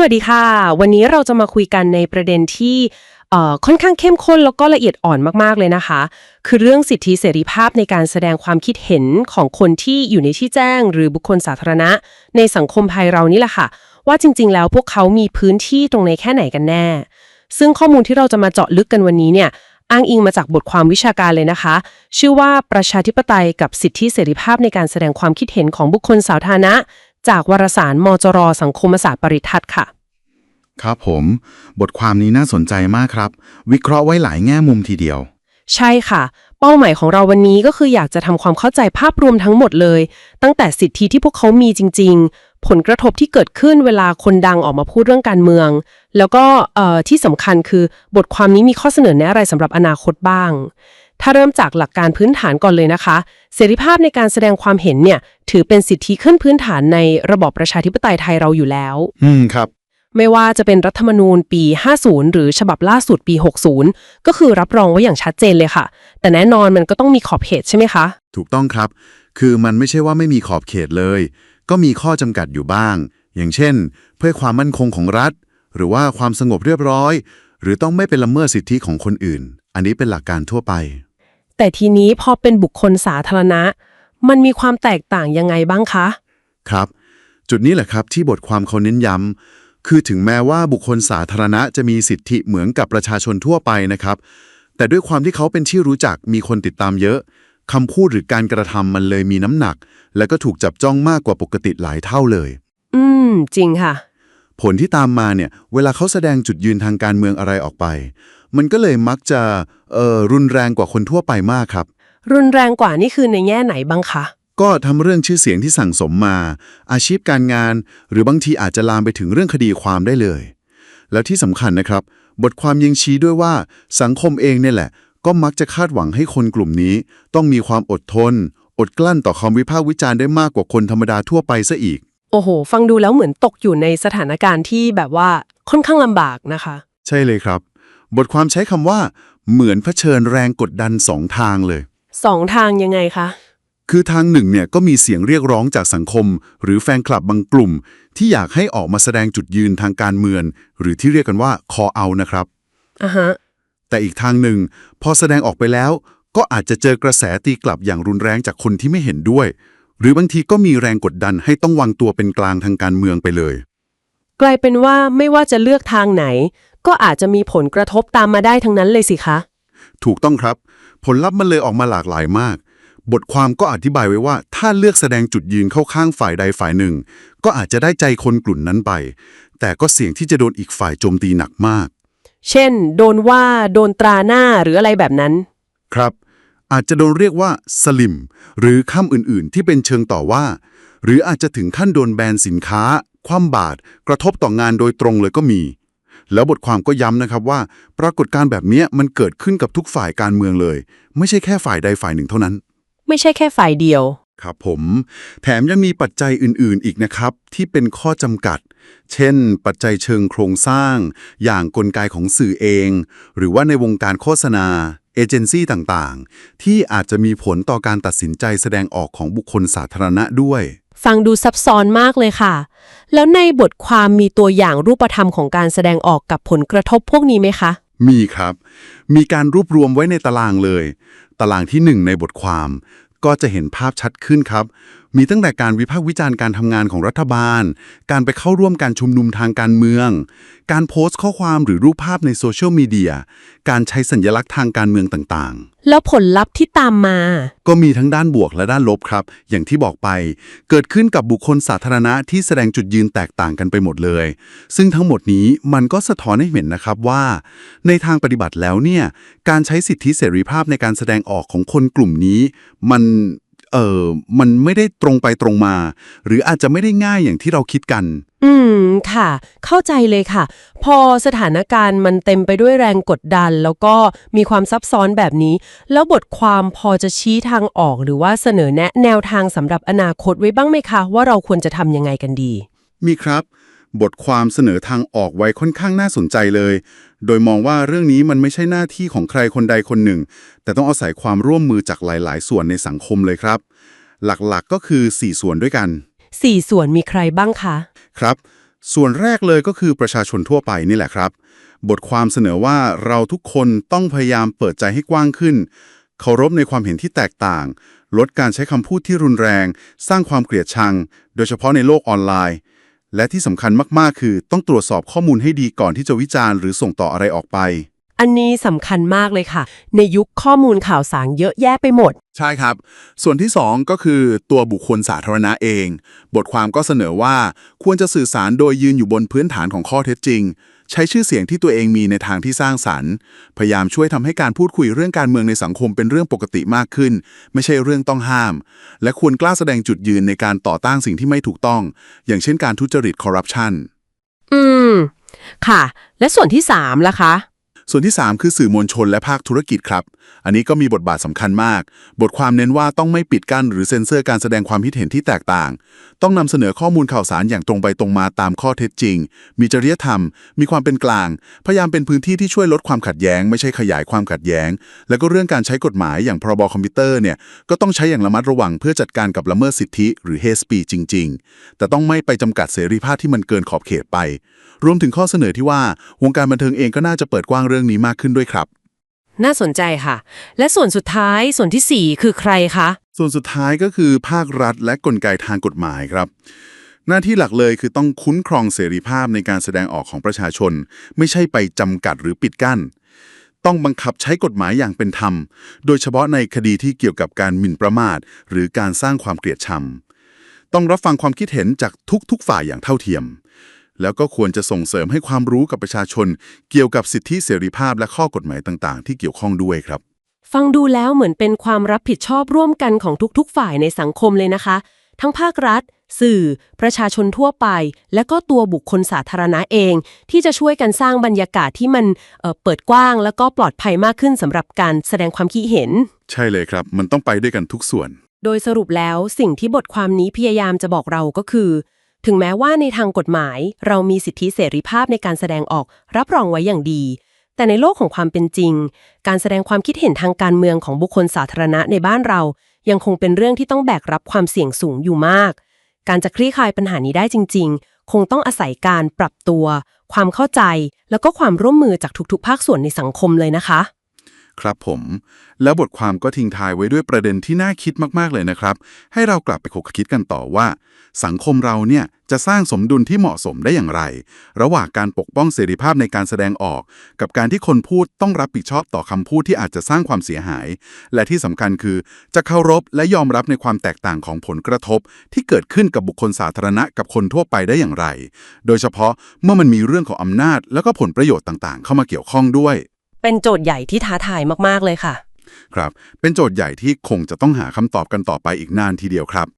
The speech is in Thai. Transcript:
สวัสดีค่ะ วันนี้เราจะมาคุยกันในประเด็นที่ค่อนข้างเข้มข้นแล้วก็ละเอียดอ่อนมากๆเลยนะคะ คือเรื่องสิทธิเสรีภาพในการแสดงความคิดเห็นของคนที่อยู่ในที่แจ้ง หรือบุคคลสาธารณะ ในสังคมไทยเรานี่แหละค่ะ ว่าจริง ๆ แล้วพวกเขามีพื้นที่ตรงในแค่ไหนกันแน่ ซึ่งข้อมูลที่เราจะมาเจาะลึกกันวันนี้เนี่ยอ้างอิงมาจากบทความวิชาการเลยนะคะ ชื่อว่าประชาธิปไตยกับสิทธิเสรีภาพในการแสดงความคิดเห็นของบุคคลสาธารณะ จากวารสารมจรสังคมศาสตร์ปริทัศน์ค่ะ ครับผม บทความนี้น่าสนใจมากครับ วิเคราะห์ไว้หลายแง่มุมทีเดียว ใช่ค่ะ เป้าหมายของเราวันนี้ก็คืออยากจะทำความเข้าใจภาพรวมทั้งหมดเลย ตั้งแต่สิทธิที่พวกเขามีจริง ๆ ผลกระทบที่เกิดขึ้นเวลาคนดังออกมาพูดเรื่องการเมือง แล้วก็เอ่อที่สำคัญคือบทความนี้มีข้อเสนอแนะอะไรสำหรับอนาคตบ้าง ถ้าเริ่มจากหลักการพื้นฐานก่อนเลยนะคะ เสรีภาพในการแสดงความเห็นเนี่ยถือเป็นสิทธิขั้นพื้นฐานในระบอบประชาธิปไตยไทยเราอยู่แล้ว อืมครับ ไม่ว่าจะเป็นรัฐธรรมนูญปี 50 หรือฉบับล่าสุดปี 60 ก็คือรับรองไว้อย่างชัดเจนเลยค่ะ แต่แน่นอนมันก็ต้องมีขอบเขตใช่ไหมคะ ถูกต้องครับ คือมันไม่ใช่ว่าไม่มีขอบเขตเลย ก็มีข้อจำกัดอยู่บ้าง อย่างเช่น เพื่อความมั่นคงของรัฐ หรือว่าความสงบเรียบร้อย หรือต้องไม่เป็นละเมิดสิทธิของคนอื่น อันนี้เป็นหลักการทั่วไป แต่ทีนี้พอเป็นบุคคลสาธารณะ มันมีความแตกต่างยังไงบ้างคะ ครับ จุดนี้แหละครับที่บทความเขาเน้นย้ำคือถึงแม้ว่าบุคคลสาธารณะจะมีสิทธิเหมือนกับประชาชนทั่วไปนะครับ แต่ด้วยความที่เขาเป็นที่รู้จักมีคนติดตามเยอะคำพูดหรือการกระทำมันเลยมีน้ำหนัก และก็ถูกจับจ้องมากกว่าปกติหลายเท่าเลย อืม จริงค่ะ ผลที่ตามมาเนี่ยเวลาเขาแสดงจุดยืนทางการเมืองอะไรออกไป มันก็เลยมักจะเอ่อรุนแรงกว่าคนทั่วไปมากครับ รุนแรงกว่านี่คือในแง่ไหนบ้างคะก็ทำเรื่องชื่อเสียงที่สั่งสมมา อาชีพการงาน หรือบางทีอาจจะลามไปถึงเรื่องคดีความได้เลย แล้วที่สำคัญนะครับ บทความยังชี้ด้วยว่า สังคมเองเนี่ยแหละ ก็มักจะคาดหวังให้คนกลุ่มนี้ ต้องมีความอดทน อดกลั้นต่อคำวิพากษ์วิจารณ์ได้มากกว่าคนธรรมดาทั่วไปซะอีก โอ้โห ฟังดูแล้วเหมือนตกอยู่ในสถานการณ์ที่แบบว่าค่อนข้างลำบากนะคะ ใช่เลยครับ บทความใช้คำว่า เหมือนเผชิญแรงกดดันสองทางเลย สองทางยังไงคะ คือทางหนึ่งเนี่ยก็มีเสียงเรียกร้องจากสังคม หรือแฟนคลับบางกลุ่ม ที่อยากให้ออกมาแสดงจุดยืนทางการเมือง หรือที่เรียกกันว่า call out นะครับอะฮะ แต่อีกทางหนึ่ง พอแสดงออกไปแล้ว ก็อาจจะเจอกระแสตีกลับอย่างรุนแรงจากคนที่ไม่เห็นด้วย หรือบางทีก็มีแรงกดดันให้ต้องวางตัวเป็นกลางทางการเมืองไปเลย กลายเป็นว่าไม่ว่าจะเลือกทางไหน ก็อาจจะมีผลกระทบตามมาได้ทั้งนั้นเลยสิคะ ถูกต้องครับ ผลลัพธ์มันเลยออกมาหลากหลายมาก บทความก็อธิบายไว้ว่า ถ้าเลือกแสดงจุดยืนเข้าข้างฝ่ายใดฝ่ายหนึ่ง ก็อาจจะได้ใจคนกลุ่มนั้นไป แต่ก็เสี่ยงที่จะโดนอีกฝ่ายโจมตีหนักมาก เช่น โดนว่า โดนตราหน้าหรืออะไรแบบนั้น ครับ อาจจะโดนเรียกว่าสลิม หรือคำอื่นๆ ที่เป็นเชิงต่อว่า หรืออาจจะถึงขั้นโดนแบนสินค้า คว่ำบาตรกระทบต่องานโดยตรงเลยก็มี แล้วบทความก็ย้ำนะครับว่า ปรากฏการณ์แบบเนี้ยมันเกิดขึ้นกับทุกฝ่ายการเมืองเลย ไม่ใช่แค่ฝ่ายใดฝ่ายหนึ่งเท่านั้น ไม่ใช่แค่ฝ่ายเดียว ครับผม แถมยังมีปัจจัยอื่นๆ อีกนะครับ ที่เป็นข้อจำกัด เช่น ปัจจัยเชิงโครงสร้าง อย่างกลไกของสื่อเอง หรือว่าในวงการโฆษณา เอเจนซี่ต่างๆ ที่อาจจะมีผลต่อการตัดสินใจแสดงออกของบุคคลสาธารณะด้วย ฟังดูซับซ้อนมากเลยค่ะ แล้วในบทความมีตัวอย่างรูปธรรมของการแสดงออกกับผลกระทบพวกนี้ไหมคะ มีครับ มีการรวบรวมไว้ในตารางเลย ตารางที่หนึ่งในบทความ ก็จะเห็นภาพชัดขึ้นครับ มีตั้งแต่การวิพากษ์วิจารณ์การทำงานของรัฐบาล การไปเข้าร่วมการชุมนุมทางการเมือง การโพสต์ข้อความหรือรูปภาพในโซเชียลมีเดีย การใช้สัญลักษณ์ทางการเมืองต่างๆ แล้วผลลัพธ์ที่ตามมา ก็มีทั้งด้านบวกและด้านลบครับ อย่างที่บอกไป เกิดขึ้นกับบุคคลสาธารณะที่แสดงจุดยืนแตกต่างกันไปหมดเลย ซึ่งทั้งหมดนี้มันก็สะท้อนให้เห็นนะครับว่า ในทางปฏิบัติแล้วเนี่ย การใช้สิทธิเสรีภาพในการแสดงออกของคนกลุ่มนี้ มัน เออมันไม่ได้ตรงไปตรงมา หรืออาจจะไม่ได้ง่ายอย่างที่เราคิดกัน อืมค่ะ เข้าใจเลยค่ะ พอสถานการณ์มันเต็มไปด้วยแรงกดดัน แล้วก็มีความซับซ้อนแบบนี้ แล้วบทความพอจะชี้ทางออกหรือว่าเสนอแนะแนวทางสำหรับอนาคตไว้บ้างไหมคะ ว่าเราควรจะทำยังไงกันดี มีครับ บทความเสนอทางออกไว้ค่อนข้างน่าสนใจเลย โดยมองว่าเรื่องนี้มันไม่ใช่หน้าที่ของใครคนใดคนหนึ่ง แต่ต้องอาศัยความร่วมมือจากหลาย ๆ ส่วนในสังคมเลยครับ หลักๆก็คือ 4 ส่วนด้วยกันสี่ส่วนมีใครบ้างคะ ครับ ส่วนแรกเลยก็คือประชาชนทั่วไปนี่แหละครับ บทความเสนอว่าเราทุกคนต้องพยายามเปิดใจให้กว้างขึ้นเคารพในความเห็นที่แตกต่าง ลดการใช้คำพูดที่รุนแรง สร้างความเกลียดชัง โดยเฉพาะในโลกออนไลน์ และที่สำคัญมากๆ คือต้องตรวจสอบข้อมูลให้ดีก่อนที่จะวิจารณ์หรือส่งต่ออะไรออกไป อันนี้สำคัญมากเลยค่ะ ในยุคข้อมูลข่าวสารเยอะแยะไปหมด ใช่ครับ ส่วนที่ 2 ก็คือตัวบุคคลสาธารณะเอง บทความก็เสนอว่าควรจะสื่อสารโดยยืนอยู่บนพื้นฐานของข้อเท็จจริง ใช้ชื่อเสียงที่ตัวเองมีในทางที่สร้างสรรค์ พยายามช่วยทำให้การพูดคุยเรื่องการเมืองในสังคมเป็นเรื่องปกติมากขึ้น ไม่ใช่เรื่องต้องห้าม และควรกล้าแสดงจุดยืนในการต่อต้านสิ่งที่ไม่ถูกต้อง อย่างเช่นการทุจริตคอร์รัปชันอืม ค่ะ และส่วนที่สามล่ะคะ ส่วนที่ 3 คือสื่อมวลชนและภาคธุรกิจครับ อันนี้ก็มีบทบาทสำคัญมาก บทความเน้นว่าต้องไม่ปิดกั้นหรือเซ็นเซอร์การแสดงความคิดเห็นที่แตกต่าง ต้องนำเสนอข้อมูลข่าวสารอย่างตรงไปตรงมาตามข้อเท็จจริง มีจริยธรรม มีความเป็นกลาง พยายามเป็นพื้นที่ที่ช่วยลดความขัดแย้ง ไม่ใช่ขยายความขัดแย้ง แล้วก็เรื่องการใช้กฎหมายอย่างพรบคอมพิวเตอร์เนี่ยก็ต้องใช้อย่างระมัดระวังเพื่อจัดการกับละเมิดสิทธิ หรือ hate speech จริง ๆ แต่ต้องไม่ไปจำกัดเสรีภาพที่มันเกินขอบเขตไป รวมถึงข้อเสนอที่ว่าวงการบันเทิงเองก็น่าจะเปิดกว้างเรื่องนี้มากขึ้นด้วยครับ น่าสนใจค่ะ และส่วนสุดท้ายส่วนที่สี่คือใครคะ ส่วนสุดท้ายก็คือภาครัฐและกลไกทางกฎหมายครับ หน้าที่หลักเลยคือต้องคุ้นครองเสรีภาพในการแสดงออกของประชาชน ไม่ใช่ไปจำกัดหรือปิดกั้น ต้องบังคับใช้กฎหมายอย่างเป็นธรรม โดยเฉพาะในคดีที่เกี่ยวกับการหมิ่นประมาท หรือการสร้างความเกลียดชังต้องรับฟังความคิดเห็นจากทุกๆฝ่ายอย่างเท่าเทียม แล้วก็ควรจะส่งเสริมให้ความรู้กับประชาชน เกี่ยวกับสิทธิเสรีภาพและข้อกฎหมายต่างๆ ที่เกี่ยวข้องด้วยครับ ฟังดูแล้วเหมือนเป็นความรับผิดชอบร่วมกันของทุกๆ ฝ่ายในสังคมเลยนะคะ ทั้งภาครัฐ สื่อ ประชาชนทั่วไป และก็ตัวบุคคลสาธารณะเอง ที่จะช่วยกันสร้างบรรยากาศที่มันเอ่อเปิดกว้าง แล้วก็ปลอดภัยมากขึ้นสำหรับการแสดงความคิดเห็น ใช่เลยครับ มันต้องไปด้วยกันทุกส่วน โดยสรุปแล้วสิ่งที่บทความนี้พยายามจะบอกเราก็คือ ถึงแม้ว่าในทางกฎหมาย เรามีสิทธิเสรีภาพในการแสดงออกรับรองไว้อย่างดี แต่ในโลกของความเป็นจริง การแสดงความคิดเห็นทางการเมืองของบุคคลสาธารณะในบ้านเรา ยังคงเป็นเรื่องที่ต้องแบกรับความเสี่ยงสูงอยู่มาก การจะคลี่คลายปัญหานี้ได้จริง ๆ คงต้องอาศัยการปรับตัว ความเข้าใจ แล้วก็ความร่วมมือจากทุกๆ ภาคส่วนในสังคมเลยนะคะ ครับผม แล้วบทความก็ทิ้งท้ายไว้ด้วยประเด็นที่น่าคิดมากๆเลยนะครับ ให้เรากลับไปคบคิดกันต่อว่า สังคมเราเนี่ยจะสร้างสมดุลที่เหมาะสมได้อย่างไร ระหว่างการปกป้องเสรีภาพในการแสดงออก กับการที่คนพูดต้องรับผิดชอบต่อคำพูดที่อาจจะสร้างความเสียหาย และที่สำคัญคือ จะเคารพและยอมรับในความแตกต่างของผลกระทบ ที่เกิดขึ้นกับบุคคลสาธารณะกับคนทั่วไปได้อย่างไร โดยเฉพาะเมื่อมันมีเรื่องของอำนาจ แล้วก็ผลประโยชน์ต่างๆ เข้ามาเกี่ยวข้องด้วย เป็นโจทย์ใหญ่ที่ท้าทายมากๆเลยค่ะ ครับ เป็นโจทย์ใหญ่ที่คงจะต้องหาคำตอบกันต่อไปอีกนานทีเดียวครับ